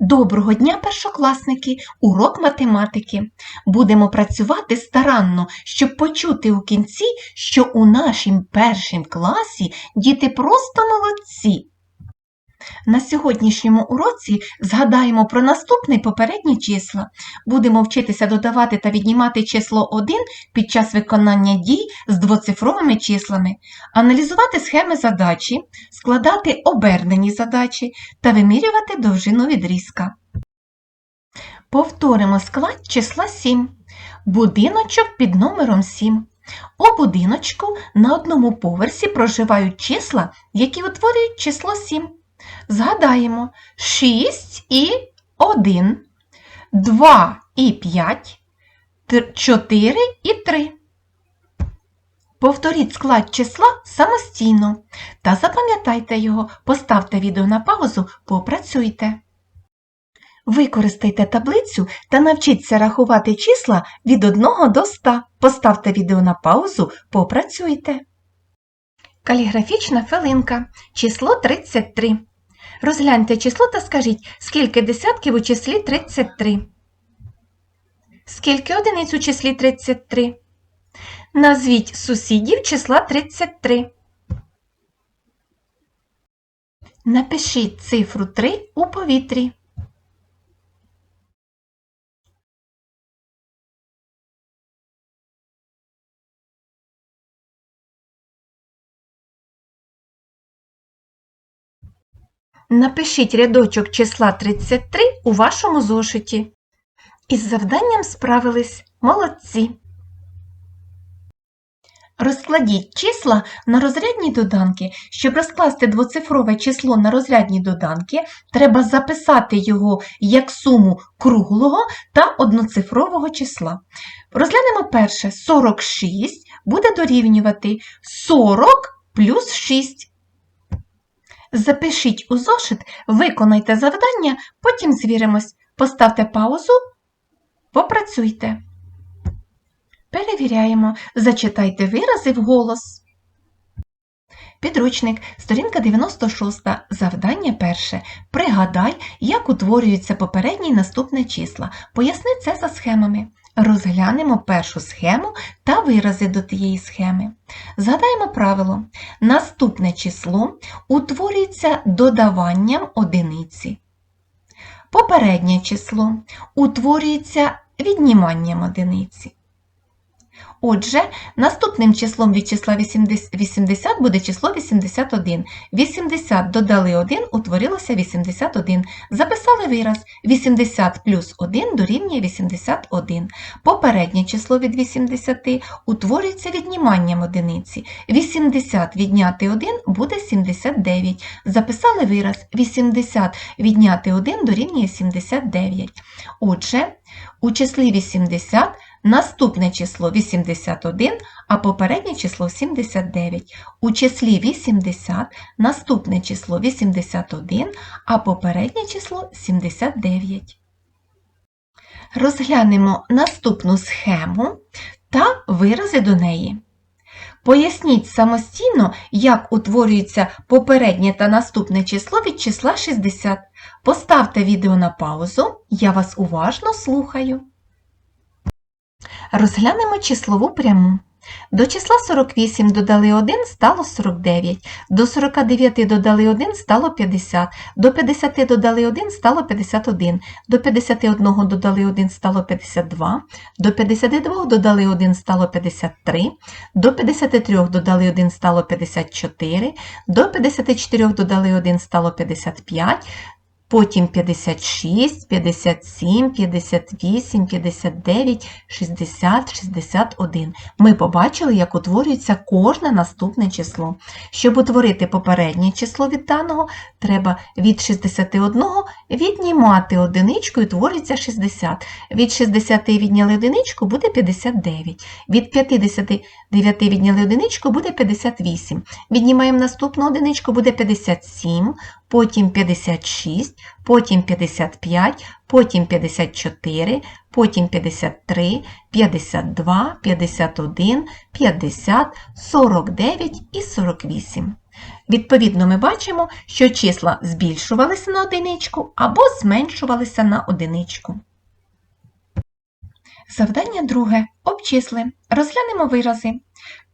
Доброго дня, першокласники! Урок математики. Будемо працювати старанно, щоб почути у кінці, що у нашім першім класі діти просто молодці. На сьогоднішньому уроці згадаємо про наступне попередні числа. Будемо вчитися додавати та віднімати число 1 під час виконання дій з двоцифровими числами, аналізувати схеми задачі, складати обернені задачі та вимірювати довжину відрізка. Повторимо склад числа 7. Будиночок під номером 7. У будиночку на одному поверсі проживають числа, які утворюють число 7. Згадаємо 6 і 1, 2 і 5, 4 і 3. Повторіть склад числа самостійно та запам'ятайте його, поставте відео на паузу, попрацюйте. Використайте таблицю та навчіться рахувати числа від 1 до 100. Поставте відео на паузу, попрацюйте. Каліграфічна филинка. Число 33. Розгляньте число та скажіть, скільки десятків у числі 33. Скільки одиниць у числі 33? Назвіть сусідів числа 33. Напишіть цифру 3 у повітрі. Напишіть рядочок числа 33 у вашому зошиті. Із завданням справились молодці. Розкладіть числа на розрядні доданки. Щоб розкласти двоцифрове число на розрядні доданки, треба записати його як суму круглого та одноцифрового числа. Розглянемо перше 46 буде дорівнювати 40 плюс 6. Запишіть у зошит, виконайте завдання, потім звіримось. Поставте паузу, попрацюйте. Перевіряємо, зачитайте вирази вголос. Підручник, сторінка 96, завдання перше. Пригадай, як утворюються попередні й наступне числа. Поясни це за схемами. Розглянемо першу схему та вирази до тієї схеми. Згадаємо правило. Наступне число утворюється додаванням одиниці. Попереднє число утворюється відніманням одиниці. Отже, наступним числом від числа 80 буде число 81. 80 додали 1, утворилося 81. Записали вираз 80 плюс 1 дорівнює 81. Попереднє число від 80 утворюється відніманням одиниці. 80 відняти 1 буде 79. Записали вираз 80 відняти 1 дорівнює 79. Отже, у числі 80 Наступне число 81, а попереднє число 79. У числі 80 наступне число 81, а попереднє число 79. Розглянемо наступну схему та вирази до неї. Поясніть самостійно, як утворюється попереднє та наступне число від числа 60. Поставте відео на паузу, я вас уважно слухаю. Розглянемо числову пряму. До числа 48 додали 1 стало 49, до 49 додали 1 стало 50, до 50 додали 1 стало 51, до 51 додали 1 стало 52, до 52 додали 1 стало 53, до 53 додали 1 стало 54, до 54 додали 1 стало 55, Потім 56, 57, 58, 59, 60, 61. Ми побачили, як утворюється кожне наступне число. Щоб утворити попереднє число від даного, треба від 61 віднімати одиничку і утворюється 60. Від 60 відняли одиничку буде 59. Від 59 відняли одиничку буде 58. Віднімаємо наступну одиничку буде 57 потім 56, потім 55, потім 54, потім 53, 52, 51, 50, 49 і 48. Відповідно, ми бачимо, що числа збільшувалися на одиничку або зменшувалися на одиничку. Завдання друге. Обчисли. Розглянемо вирази.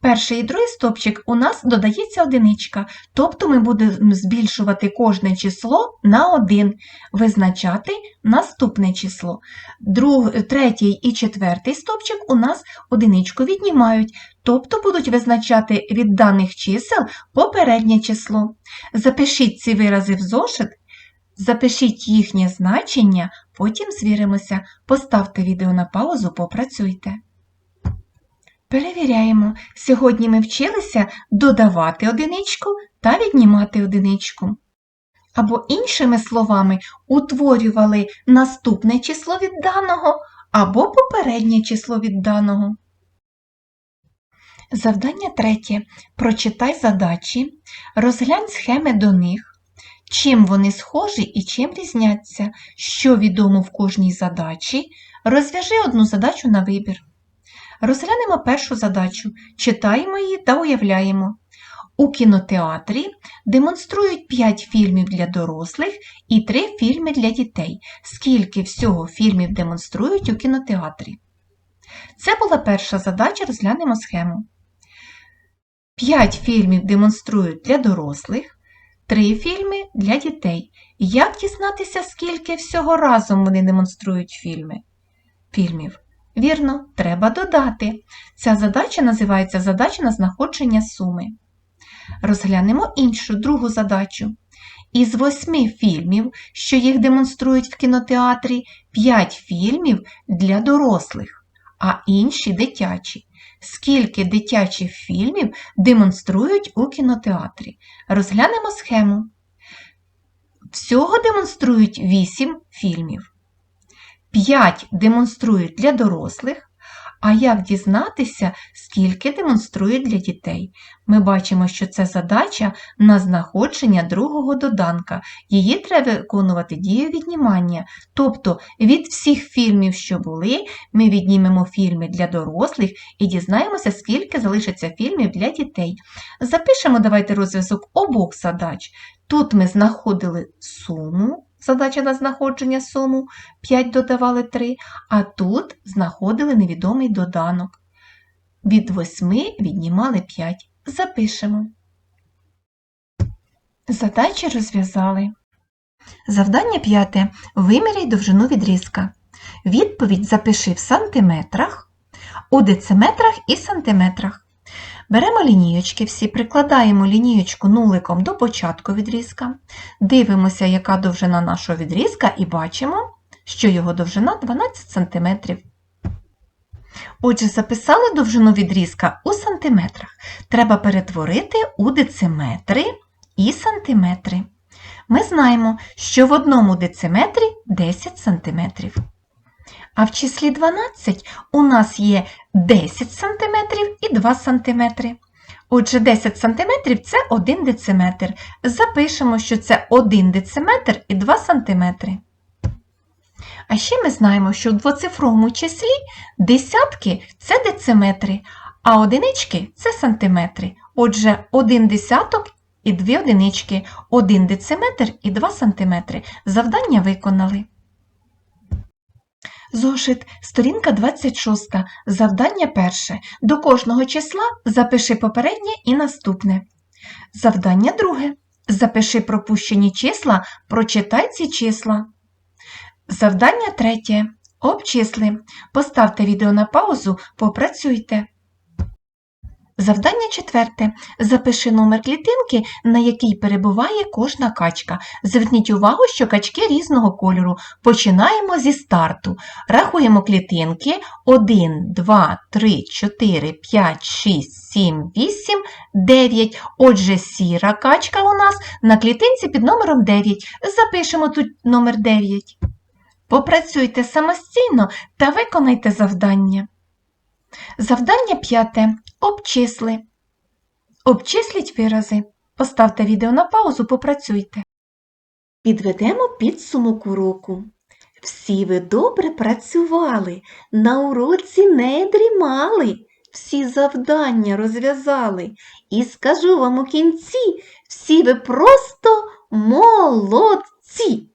Перший і другий стопчик у нас додається одиничка, тобто ми будемо збільшувати кожне число на 1, визначати наступне число. Друг, третій і четвертий стопчик у нас одиничку віднімають, тобто будуть визначати від даних чисел попереднє число. Запишіть ці вирази в зошит, запишіть їхнє значення, потім звіримося. Поставте відео на паузу, попрацюйте. Перевіряємо. Сьогодні ми вчилися додавати одиничку та віднімати одиничку. Або іншими словами, утворювали наступне число від даного або попереднє число від даного. Завдання третє. Прочитай задачі, розглянь схеми до них. Чим вони схожі і чим різняться, що відомо в кожній задачі, розв'яжи одну задачу на вибір. Розглянемо першу задачу, читаємо її та уявляємо. У кінотеатрі демонструють 5 фільмів для дорослих і 3 фільми для дітей. Скільки всього фільмів демонструють у кінотеатрі? Це була перша задача, розглянемо схему. 5 фільмів демонструють для дорослих, 3 фільми для дітей. Як дізнатися, скільки всього разом вони демонструють фільми? фільмів? Вірно, треба додати. Ця задача називається задача на знаходження суми. Розглянемо іншу другу задачу. Із восьми фільмів, що їх демонструють в кінотеатрі, 5 фільмів для дорослих, а інші дитячі. Скільки дитячих фільмів демонструють у кінотеатрі? Розглянемо схему. Всього демонструють 8 фільмів. 5 демонструють для дорослих, а як дізнатися, скільки демонструють для дітей? Ми бачимо, що це задача на знаходження другого доданка. Її треба виконувати дію віднімання. Тобто від всіх фільмів, що були, ми віднімемо фільми для дорослих і дізнаємося, скільки залишиться фільмів для дітей. Запишемо давайте розв'язок обох задач. Тут ми знаходили суму. Задача на знаходження суму 5 додавали 3, а тут знаходили невідомий доданок. Від 8 віднімали 5. Запишемо. Задачі розв'язали. Завдання п'яте. Виміряй довжину відрізка. Відповідь запиши в сантиметрах, у дециметрах і сантиметрах. Беремо лінієчки всі, прикладаємо лінієчку нуликом до початку відрізка, дивимося, яка довжина нашого відрізка, і бачимо, що його довжина 12 см. Отже, записали довжину відрізка у сантиметрах. Треба перетворити у дециметри і сантиметри. Ми знаємо, що в одному дециметрі 10 см. А в числі 12 у нас є 10 см і 2 см. Отже, 10 см це 1 дециметр. Запишемо, що це 1 дециметр і 2 см. А ще ми знаємо, що в двоцифровому числі десятки це дециметри, а одинички це сантиметри. Отже, 1 десяток і 2 одинички, 1 дециметр і 2 сантиметри. Завдання виконали. Зошит, сторінка 26, завдання перше. До кожного числа запиши попереднє і наступне. Завдання друге. Запиши пропущені числа, прочитай ці числа. Завдання третє. Обчисли. Поставте відео на паузу, попрацюйте. Завдання четверте. Запиши номер клітинки, на якій перебуває кожна качка. Зверніть увагу, що качки різного кольору. Починаємо зі старту. Рахуємо клітинки 1, 2, 3, 4, 5, 6, 7, 8, 9. Отже, сіра качка у нас на клітинці під номером 9. Запишемо тут номер 9. Попрацюйте самостійно та виконайте завдання. Завдання п'яте. Обчисли. Обчисліть вирази. Поставте відео на паузу, попрацюйте. Підведемо підсумок уроку. Всі ви добре працювали, на уроці не дрімали. всі завдання розв'язали. І скажу вам у кінці, всі ви просто молодці.